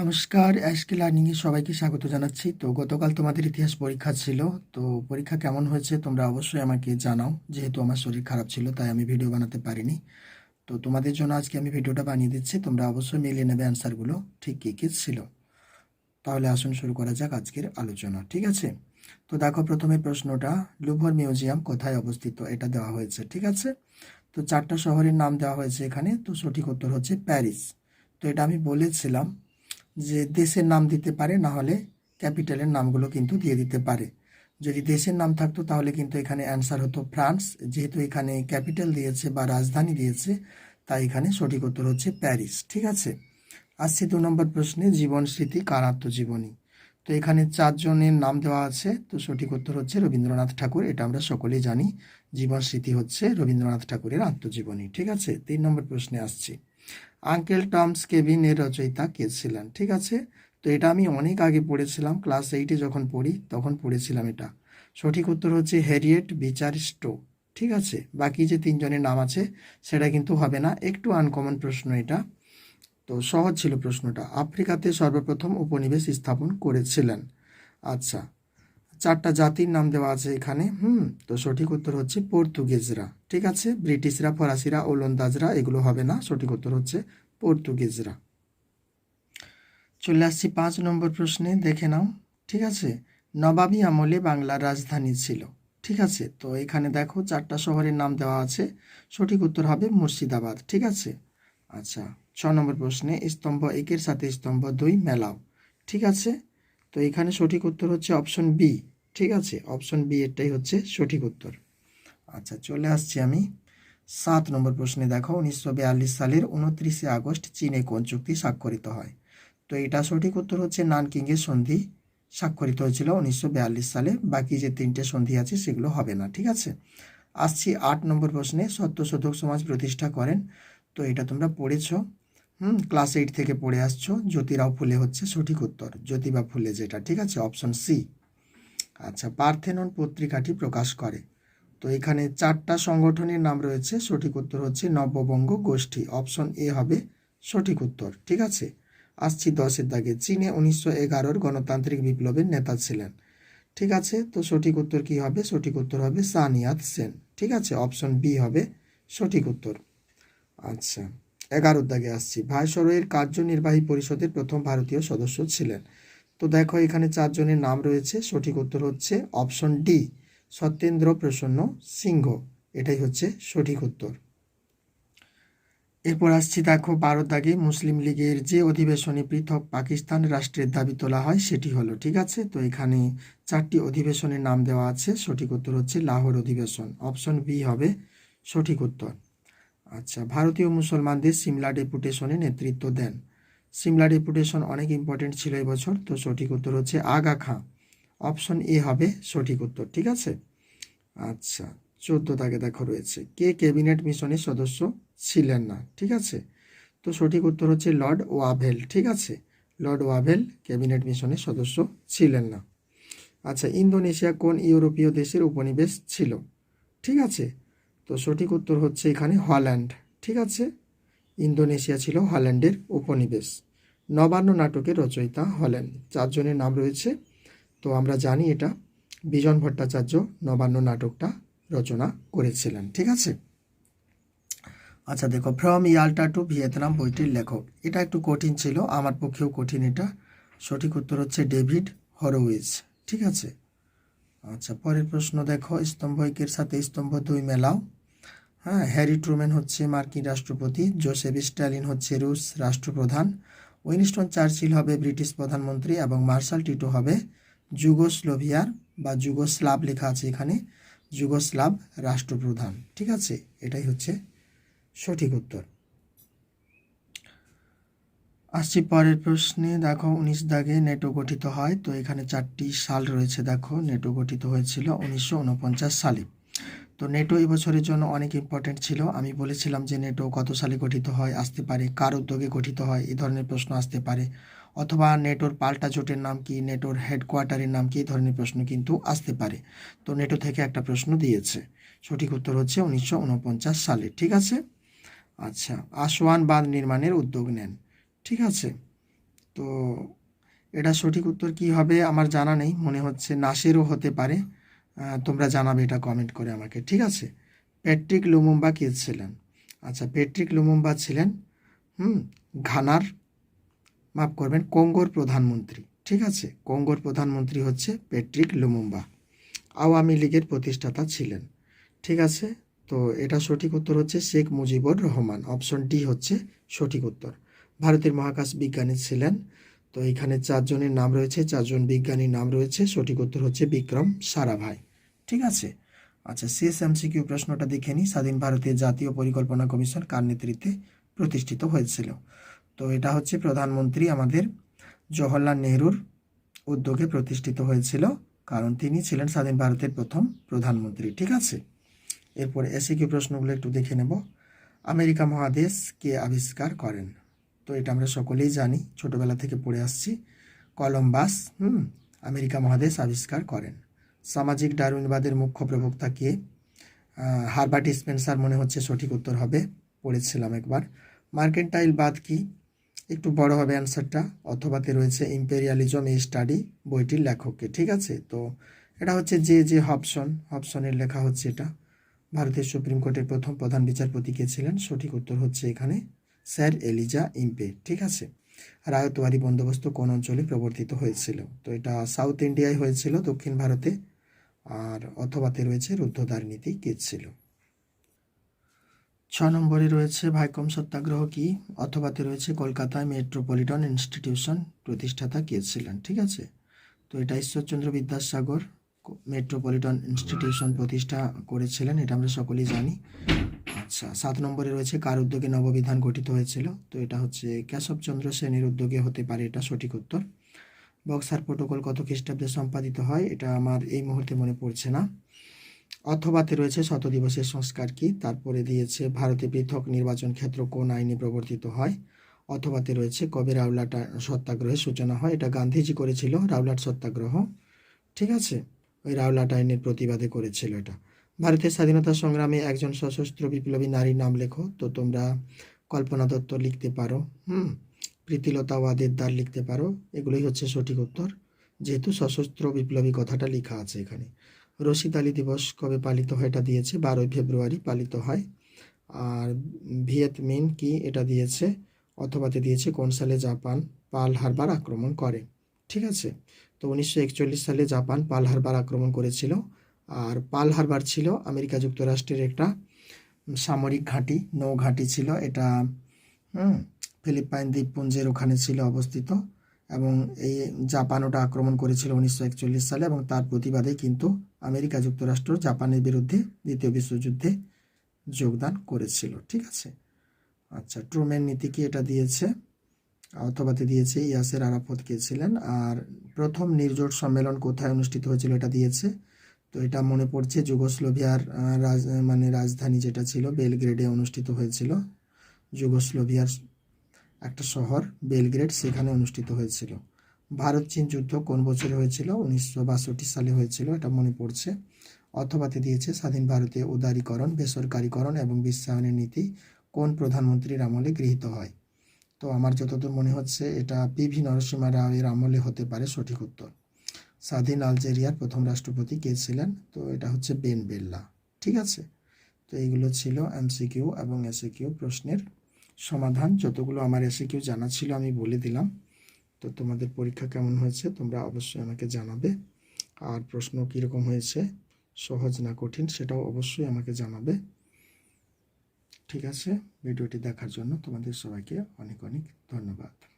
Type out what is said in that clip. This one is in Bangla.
নমস্কার অ্যাশকে লার্নিংয়ে সবাইকে স্বাগত জানাচ্ছি। তো গতকাল তোমাদের ইতিহাস পরীক্ষা ছিল। তো পরীক্ষা কেমন হয়েছে তোমরা অবশ্যই আমাকে জানাও। যেহেতু আমার শরীর খারাপ ছিল, তাই আমি ভিডিও বানাতে পারিনি। তো তোমাদের জন্য আজকে আমি ভিডিওটা বানিয়ে দিচ্ছি। তোমরা অবশ্যই মিলিয়ে নেবে অ্যান্সারগুলো ঠিক কী কী ছিল। তাহলে আসুন শুরু করা যাক আজকের আলোচনা, ঠিক আছে? তো দেখো প্রথমে প্রশ্নটা, লুভর মিউজিয়াম কোথায় অবস্থিত? এটা দেওয়া হয়েছে, ঠিক আছে? তো চারটা শহরের নাম দেওয়া হয়েছে এখানে। তো সঠিক উত্তর হচ্ছে প্যারিস। তো এটা আমি বলেছিলাম যে দেশের নাম দিতে পারে, না হলে ক্যাপিটালের নামগুলো কিন্তু দিয়ে দিতে পারে। যদি দেশের নাম থাকতো, তাহলে কিন্তু এখানে অ্যান্সার হতো ফ্রান্স। যেহেতু এখানে ক্যাপিটাল দিয়েছে বা রাজধানী দিয়েছে, তাই এখানে সঠিক উত্তর হচ্ছে প্যারিস। ঠিক আছে? আসছি দু নম্বর প্রশ্নে, জীবন স্মৃতি কার আত্মজীবনী? তো এখানে চারজনের নাম দেওয়া আছে, তো সঠিক উত্তর হচ্ছে রবীন্দ্রনাথ ঠাকুর। এটা আমরা সকলেই জানি, জীবন স্মৃতি হচ্ছে রবীন্দ্রনাথ ঠাকুরের আত্মজীবনী। ঠিক আছে? তিন নম্বর প্রশ্নে আসছি। আঙ্কেল টমস কেবিন এর রচয়িতা কে ছিলেন? ঠিক আছে? তো এটা আমি অনেক আগে পড়েছিলাম, ক্লাস এইটে যখন পড়ি, তখন পড়েছিলাম এটা। সঠিক উত্তর হচ্ছে হ্যারিয়েট বিচার স্টো। ঠিক আছে? বাকি যে তিনজনের নাম আছে, সেটা কিন্তু হবে না। একটু আনকমন প্রশ্ন এটা। তো সহজ ছিল প্রশ্নটা। আফ্রিকাতে সর্বপ্রথম উপনিবেশ স্থাপন করেছিলেন। আচ্ছা। চারটা জাতির নাম দেওয়া আছে এখানে, হুম, তো সঠিক উত্তর হচ্ছে পর্তুগিজরা, ঠিক আছে? ব্রিটিশরা, ফরাসিরা, ওলন্দাজরা, এগুলো হবে না, সঠিক উত্তর হচ্ছে পর্তুগিজরা। চলে আসছি পাঁচ নম্বর প্রশ্নে, দেখে নাও, ঠিক আছে? নবাবী আমলে বাংলার রাজধানী ছিল, ঠিক আছে? তো এখানে দেখো চারটা শহরের নাম দেওয়া আছে, সঠিক উত্তর হবে মুর্শিদাবাদ, ঠিক আছে? আচ্ছা ছ নম্বর প্রশ্নে স্তম্ভ একের সাথে স্তম্ভ দুই মেলাও, ঠিক আছে? তো এখানে সঠিক উত্তর হচ্ছে অপশন বি ঠিক আছে? অপশন বি এটাই হচ্ছে সঠিক উত্তর। আচ্ছা চলে আসছি আমি সাত নম্বর প্রশ্নে। দেখো, উনিশশো বিয়াল্লিশ সালের উনত্রিশে আগস্ট চীনে কোন চুক্তি স্বাক্ষরিত হয়? তো এটা সঠিক উত্তর হচ্ছে নানকিংয়ের সন্ধি স্বাক্ষরিত হয়েছিল উনিশশো বিয়াল্লিশ সালে। বাকি যে তিনটে সন্ধি আছে সেগুলো হবে না, ঠিক আছে? আসছি আট নম্বর প্রশ্নে। সত্যশোধক সমাজ প্রতিষ্ঠা করেন। তো এটা তোমরা পড়েছো। হুম ক্লাস এইট থেকে পড়ে আসছো, জ্যোতিরাও ফুলে হচ্ছে সঠিক উত্তর। জ্যোতিবা ফুলে যেটা, ঠিক আছে? অপশন সি আচ্ছা পার্থেনন পত্রিকাটি প্রকাশ করে। তো এখানে চারটা সংগঠনের নাম রয়েছে, সঠিক উত্তর হচ্ছে নববঙ্গ গোষ্ঠী। অপশন এ হবে সঠিক উত্তর, ঠিক আছে? আসছি দশের দাগে। চীনে উনিশশো এগারোর গণতান্ত্রিক বিপ্লবের নেতা ছিলেন। ঠিক আছে? তো সঠিক উত্তর কি হবে? সঠিক উত্তর হবে সানিয়াত সেন। ঠিক আছে? অপশন বি হবে সঠিক উত্তর। আচ্ছা। এগারোর দাগে আসছি। ভাইসরয়ের কার্যনির্বাহী পরিষদের প্রথম ভারতীয় সদস্য ছিলেন। তো দেখো, এখানে চারজনের নাম রয়েছে। সঠিক উত্তর হচ্ছে অপশন ডি, সত্যেন্দ্র প্রসন্ন সিংহ। এটাই হচ্ছে সঠিক উত্তর। এরপর আসছি দেখো, বারো দাগে মুসলিম লীগের যে অধিবেশনে পৃথক পাকিস্তান রাষ্ট্রের দাবি তোলা হয়, সেটি হলো, ঠিক আছে? তো এখানে চারটি অধিবেশনের নাম দেওয়া আছে। সঠিক উত্তর হচ্ছে লাহোর অধিবেশন। অপশন বি হবে সঠিক উত্তর। আচ্ছা ভারতীয় মুসলমানদের সিমলা ডেপুটেশনে নেতৃত্ব দেন। সিমলা ডেপুটেশন অনেক ইম্পর্টেন্ট ছিল এবছর তো সঠিক উত্তর হচ্ছে আগা খাঁ। অপশন এ হবে সঠিক উত্তর, ঠিক আছে? আচ্ছা চোদ্দ দাগে দেখো রয়েছে। কে ক্যাবিনেট মিশনের সদস্য ছিলেন না, ঠিক আছে? তো সঠিক উত্তর হচ্ছে লর্ড ওয়াভেল, ঠিক আছে? লর্ড ওয়াভেল ক্যাবিনেট মিশনের সদস্য ছিলেন না। আচ্ছা ইন্দোনেশিয়া কোন ইউরোপীয় দেশের উপনিবেশ ছিল, ঠিক আছে? তো সঠিক উত্তর হচ্ছে এখানে হল্যান্ড। ঠিক আছে? ইন্দোনেশিয়া ছিল হল্যান্ডের উপনিবেশ। নবান্ন নাটকের রচয়িতা হলেন চারজনের নাম রয়েছে। তো আমরা জানি এটা বিজন ভট্টাচার্য নবান্ন নাটকটা রচনা করেছিলেন। ঠিক আছে? আচ্ছা দেখো, ফ্রম ইয়াল্টা টু ভিয়েতনাম বইটির লেখক। এটা একটু কঠিন ছিল, আমার পক্ষেও কঠিন এটা। সঠিক উত্তর হচ্ছে ডেভিড হরোউইজ ঠিক আছে? আচ্ছা পরের প্রশ্ন দেখো স্তম্ভ একের সাথে স্তম্ভ দুই মেলাও। হ্যাঁ হ্যারি ট্রুম্যান হচ্ছে মার্কিন রাষ্ট্রপতি, জোসেফ স্ট্যালিন হচ্ছে রুশ রাষ্ট্রপ্রধান। উইনস্টন চার্চিল হবে ব্রিটিশ প্রধানমন্ত্রী এবং মার্শাল টিটো হবে যুগোস্লোভিয়ার বা যুগোস্লাভ লেখা আছে এখানে, যুগোস্লাভ রাষ্ট্রপ্রধান। ঠিক আছে? এটাই হচ্ছে সঠিক উত্তর। আসছি পরের প্রশ্নে। দেখো, উনিশ দাগে নেটো গঠিত হয়, তো এখানে চারটি সাল রয়েছে। দেখো, নেটো গঠিত হয়েছিল উনিশশো উনপঞ্চাশ সালে। তো নেটো এবছরের জন্য অনেক ইম্পর্টেন্ট ছিল। আমি বলেছিলাম যে নেটো কত সালে গঠিত হয়, আসতে পারে, কার উদ্যোগে গঠিত হয় এই ধরনের প্রশ্ন আসতে পারে। অথবা নেটোর পাল্টা জোটের নাম কি নেটোর হেডকোয়ার্টারের নাম কি এই ধরনের প্রশ্ন কিন্তু আসতে পারে। তো নেটো থেকে একটা প্রশ্ন দিয়েছে। সঠিক উত্তর হচ্ছে উনিশশো উনপঞ্চাশ সালে, ঠিক আছে? আচ্ছা আসওয়ান বাঁধ নির্মাণের উদ্যোগ নেন, ঠিক আছে? তো এটা সঠিক উত্তর কি হবে আমার জানা নেই, মনে হচ্ছে নাসেরও হতে পারে। তোমরা জানাবে এটা কমেন্ট করে আমাকে, ঠিক আছে? প্যাট্রিক লুমুম্বা কে ছিলেন। আচ্ছা প্যাট্রিক লুমুম্বা ছিলেন, হুম, ঘানার, মাফ করবেন, কঙ্গোর প্রধানমন্ত্রী, ঠিক আছে? কঙ্গোর প্রধানমন্ত্রী হচ্ছে প্যাট্রিক লুমুম্বা আওয়ামী লীগের প্রতিষ্ঠাতা ছিলেন, ঠিক আছে? তো এটা সঠিক উত্তর হচ্ছে শেখ মুজিবুর রহমান অপশন ডি হচ্ছে সঠিক উত্তর। ভারতের মহাকাশ বিজ্ঞানী ছিলেন তো এখানে চারজনের নাম রয়েছে, চারজন বিজ্ঞানীর নাম রয়েছে, সঠিক উত্তর হচ্ছে বিক্রম সারাভাই। ঠিক আছে? আচ্ছা শেষ এমসিকিউ প্রশ্নটা দেখে নিই। স্বাধীন ভারতের জাতীয় পরিকল্পনা কমিশন কার নেতৃত্বে প্রতিষ্ঠিত হয়েছিল? তো এটা হচ্ছে প্রধানমন্ত্রী আমাদের জওহরলাল নেহরুর উদ্যোগে প্রতিষ্ঠিত হয়েছিল, কারণ তিনি ছিলেন স্বাধীন ভারতের প্রথম প্রধানমন্ত্রী। ঠিক আছে? এরপরে এসিকিউ প্রশ্নগুলো একটু দেখে নেব। আমেরিকা মহাদেশ কে আবিষ্কার করেন? তো এটা আমরা সকলেই জানি, ছোটবেলা থেকে পড়ে আসছি। কলম্বাস, হুম, আমেরিকা মহাদেশ আবিষ্কার করেন। সামাজিক ডারউইনবাদের মুখ্য প্রবক্তা কে? হারবার্ট স্পেন্সার মনে হচ্ছে সঠিক উত্তর হবে, পড়েছিলাম একবার। মার্কেন্টাইল বাদ কি? একটু বড় হবে অ্যান্সারটা অথবাতে রয়েছে ইম্পেরিয়ালিজম এই স্টাডি বইটির লেখককে, ঠিক আছে? তো এটা হচ্ছে যে যে হবসন, হবসনের লেখা হচ্ছে এটা। ভারতের সুপ্রিম কোর্টের প্রথম প্রধান বিচারপতি কে ছিলেন, সঠিক উত্তর হচ্ছে এখানে স্যার এলিজা ইম্পে, ঠিক আছে? রায়তওয়ারি বন্দোবস্ত কোন অঞ্চলে প্রবর্তিত হয়েছিল? তো এটা সাউথ ইন্ডিয়ায় হয়েছিল, দক্ষিণ ভারতে, আর অথবাতে রয়েছে রুদ্ধদ্বার নীতি কে ছিল? ছ নম্বরে রয়েছে ভাইকম সত্যাগ্রহ কি? অথবাতে রয়েছে কলকাতায় মেট্রোপলিটন ইনস্টিটিউশন প্রতিষ্ঠাতা কে ছিলেন, ঠিক আছে? তো এটা ঈশ্বরচন্দ্র বিদ্যাসাগর, মেট্রোপলিটন ইনস্টিটিউশন প্রতিষ্ঠা করেছিলেন, এটা আমরা সকলেই জানি। আচ্ছা সাত নম্বরে রয়েছে কার উদ্যোগে নববিধান গঠিত হয়েছিল? তো এটা হচ্ছে কেশবচন্দ্র সেনের উদ্যোগে হতে পারে এটা সঠিক উত্তর। বক্সার প্রোটোকল কত খ্রিস্টাব্দে সম্পাদিত হয়? এটা আমার এই মুহূর্তে মনে পড়ছে না। অথবাতে রয়েছে শত দিবসের সংস্কার কি? তারপরে দিয়েছে ভারতে পৃথক নির্বাচন ক্ষেত্র কোন আইনে প্রবর্তিত হয়? অথবাতে রয়েছে কবে রাওলাট আ- সত্যাগ্রহের সূচনা হয়? এটা গান্ধীজি করেছিল রাউলাট সত্যাগ্রহ। ঠিক আছে? ওই রাউলাট আইনের প্রতিবাদে করেছিল এটা। ভারতের স্বাধীনতা সংগ্রামে একজন সশস্ত্র বিপ্লবী নারীর নাম লেখো, তো তোমরা কল্পনা দত্ত লিখতে পারো, হুম? প্রীতিলতা ওয়াদেদার লিখতে পারো, এগুলোই হচ্ছে সঠিক উত্তর। যেহেতু সশস্ত্র বিপ্লবী কথাটা লেখা আছে এখানে। রশিদ আলী দিবস কবে পালিত হয় এটা দিয়েছে, বারোই ফেব্রুয়ারি পালিত হয়। আর ভিয়েত মিন কি এটা দিয়েছে অথবাতে দিয়েছে, কোন সালে জাপান পাল হারবার আক্রমণ করে, ঠিক আছে? তো উনিশশো একচল্লিশ সালে জাপান পাল হারবার আক্রমণ করেছিল আর পাল হারবার ছিল আমেরিকা যুক্তরাষ্ট্রের একটা সামরিক ঘাঁটি, নৌ ঘাঁটি ছিল। এটা ফিলিপাইন দ্বীপপুঞ্জের ওখানে ছিল অবস্থিত এবং এই জাপান ওটা আক্রমণ করেছিল উনিশশো একচল্লিশ সালে এবং তার প্রতিবাদে কিন্তু আমেরিকা যুক্তরাষ্ট্র জাপানের বিরুদ্ধে দ্বিতীয় বিশ্বযুদ্ধে যোগদান করেছিল। ঠিক আছে? আচ্ছা ট্রুম্যান নীতি কি এটা দিয়েছে? অথবাতে দিয়েছে ইয়াসের আরাফত কে ছিলেন। আর প্রথম নির্জোট সম্মেলন কোথায় অনুষ্ঠিত হয়েছিল এটা দিয়েছে? তো এটা মনে পড়ছে যুগোস্লোভিয়ার রাজ মানে রাজধানী যেটা ছিল, বেলগ্রেডে অনুষ্ঠিত হয়েছিল। যুগোস্লোভিয়ার একটা শহর, বেলগ্রেড, সেখানে অনুষ্ঠিত হয়েছিল। ভারত চীন যুদ্ধ কোন বছরে হয়েছিল? উনিশশো বাষট্টি সালে হয়েছিল, এটা মনে পড়ছে। অথবাতে দিয়েছে, স্বাধীন ভারতে উদারীকরণ, বেসরকারীকরণ এবং বিশ্বায়নের নীতি কোন প্রধানমন্ত্রীর আমলে গৃহীত হয়? তো আমার যতদূর মনে হচ্ছে, এটা পিভি নরসিংহ রাওয়ের আমলে হতে পারে সঠিক উত্তর। স্বাধীন আলজেরিয়ার প্রথম রাষ্ট্রপতি কে ছিলেন? তো এটা হচ্ছে বেন বেল্লা। ঠিক আছে? তো এইগুলো ছিল এমসিকিউ এবং এসিকিউ প্রশ্নের সমাধান। যতগুলো আমার এসিকিউ জানা ছিল আমি বলে দিলাম। তো তোমাদের পরীক্ষা কেমন হয়েছে তোমরা অবশ্যই আমাকে জানাবে। আর প্রশ্ন কীরকম হয়েছে, সহজ না কঠিন, সেটাও অবশ্যই আমাকে জানাবে। ঠিক আছে? ভিডিওটি দেখার জন্য তোমাদের সবাইকে অনেক অনেক ধন্যবাদ।